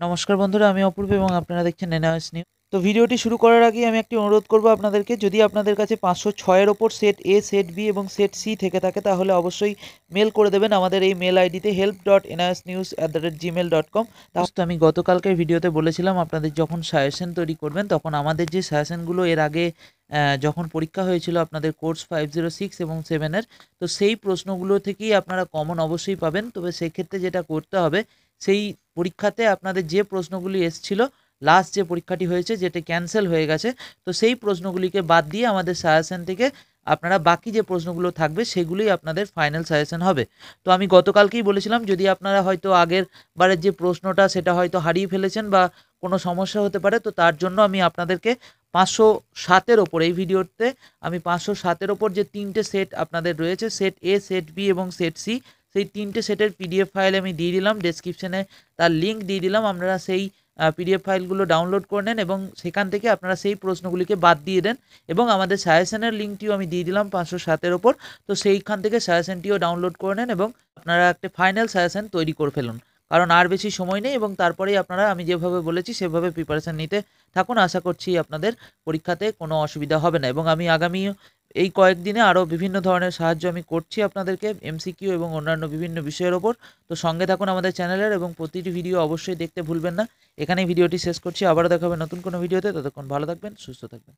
নমস্কার বন্ধুরা, আমি অপূর্ব এবং আপনারা দেখছেন এনআইএস নিউজ তো ভিডিওটি শুরু করার আগেই আমি একটি অনুরোধ করব আপনাদেরকে, যদি আপনাদের কাছে পাঁচশো ছয়ের ওপর সেট এ সেট বি এবং সেট সি থেকে থাকে, তাহলে অবশ্যই মেল করে দেবেন আমাদের এই মেল আইডিতে help dot NIS news at the rate Gmail dot com তো আমি গতকালকের ভিডিওতে বলেছিলাম, আপনাদের যখন সাজেশন তৈরি করবেন, তখন আমাদের যে সাজেশনগুলো এর আগে যখন পরীক্ষা হয়েছিল আপনাদের কোর্স ফাইভ জিরো সিক্স এবং সেভেনের তো সেই প্রশ্নগুলো থেকেই আপনারা কমন অবশ্যই পাবেন। তবে সেক্ষেত্রে যেটা করতে হবে সেই পরীক্ষাতে আপনাদের যে প্রশ্নগুলি এসছিল লাস্ট যে পরীক্ষাটি হয়েছে যেটা ক্যান্সেল হয়ে গেছে, তো সেই প্রশ্নগুলিকে বাদ দিয়ে আমাদের সাজেশন থেকে আপনারা বাকি যে প্রশ্নগুলো থাকবে সেগুলোই আপনাদের ফাইনাল সাজেশন হবে। তো আমি গতকালকেই বলেছিলাম, যদি আপনারা হয়তো আগের বারের যে প্রশ্নটা সেটা হয়তো হারিয়ে ফেলেছেন বা কোনো সমস্যা হতে পারে, তো তার জন্য আমি আপনাদেরকে পাঁচশো সাতের ওপর, এই ভিডিওতে আমি পাঁচশো সাতের ওপর যে তিনটে সেট আপনাদের রয়েছে সেট এ সেট বি এবং সেট সি সেই তিনটে সেটের পিডিএফ ফাইল আমি দিয়ে দিলাম ডেসক্রিপশনে তার লিঙ্ক দিয়ে দিলাম, আপনারা সেই পিডিএফ ফাইলগুলো ডাউনলোড করে নেন এবং সেখান থেকে আপনারা সেই প্রশ্নগুলিকে বাদ দিয়ে দেন এবং আমাদের সাজেশনের লিঙ্কটিও আমি দিয়ে দিলাম পাঁচশো সাতের ওপর। তো সেইখান থেকে সাজেশনটিও ডাউনলোড করে নেন এবং আপনারা একটা ফাইনাল সাজেশন তৈরি করে ফেলুন। কারণ আর বেশি সময় নেই এবং তারপরেই আপনারা, আমি যেভাবে বলেছি সেভাবে প্রিপারেশান নিতে থাকুন। আশা করছি আপনাদের পরীক্ষাতে কোনো অসুবিধা হবে না এবং আমি আগামী এই কয়েকদিনে আরও বিভিন্ন ধরনের সাহায্য আমি করছি আপনাদেরকে এমসিকিউ এবং অন্যান্য বিভিন্ন বিষয়ের ওপর। তো সঙ্গে থাকুন আমাদের চ্যানেলের এবং প্রতিটি ভিডিও অবশ্যই দেখতে ভুলবেন না। এখানেই ভিডিওটি শেষ করছি। আবারও দেখাবে নতুন কোনো ভিডিওতে। ততক্ষণ ভালো থাকবেন, সুস্থ থাকবেন।